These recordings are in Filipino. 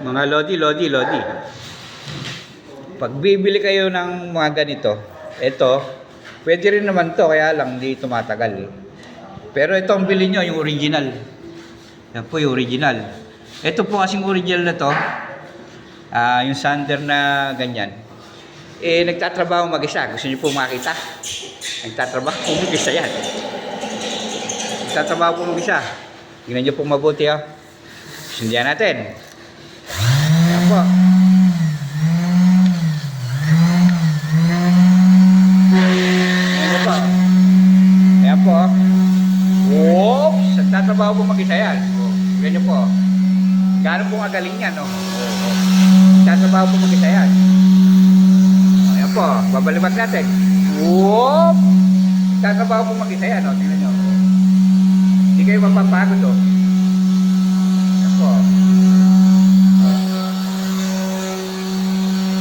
Mga lodi, lodi, lodi. Pag bibili kayo ng mga ganito, ito, pwede rin naman to, kaya lang hindi tumatagal. Pero ito ang bili nyo, yung original. Yan po yung original. Ito po kasing original na to, ah yung sander na ganyan. Eh, nagtatrabaho mag-isa. Gusto niyo po makita? Nagtatrabaho po mag-isa yan. Nagtatrabaho po mag-isa. Tingnan niyo po mabuti ha. Sundihan natin. Ayan po. Ayan po. Ayan po. Nagtatrabaho po mag-isa yan. Oh, niyo po. Gaano po kagaling yan, no? Nagtatrabaho po mag-isa yan. Ayan po, babalibat natin. Whoop! Nagtatrabaho po mag-isa yan, no? Tingnan nyo. Hindi kayo mapapagod, oh. Ayan po.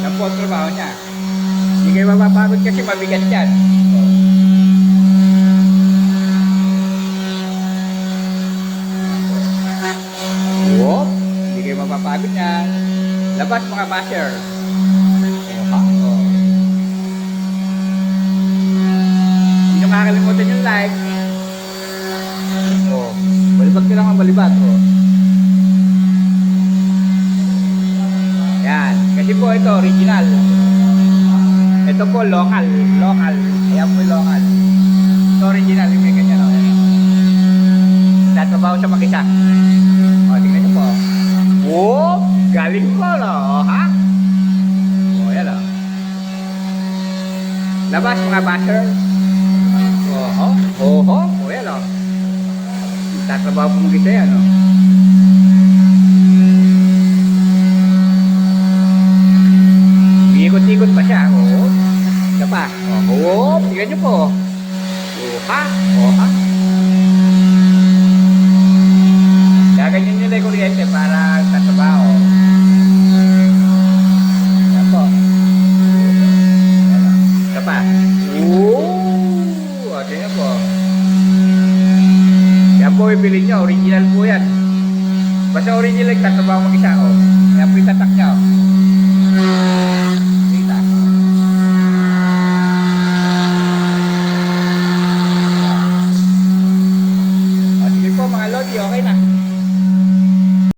Yan po ang trabaho niya. Hindi kayo mapapagod kasi mabigat yan. Whoop! Hindi kayo mapapagod yan. Labas mga basher. Hindi nyo makakalimutan yung like. Oh, balibag ka lang ang balibag. Oh. Yan. Kasi po ito, original. Ito po. Local. Ayan po yung local. Ito original. Yung may ganyan. Oh. Tatrabaho siya mag-isa. O, tingnan niyo po. Whoop! Galing ko, ha? O, yan, o. Labas, mga basher. Oho. Oho. O, yan, o. Tatrabaho po mag-isa yan, o. Ikot-ikot pa siya. Oo. Siya pa. O, whoop! Tingnan niyo po. O, ha? O, bibili niya, original po yan. Basta original, tatabang mag-isa, oh. Kaya po yung tatak niya, oh.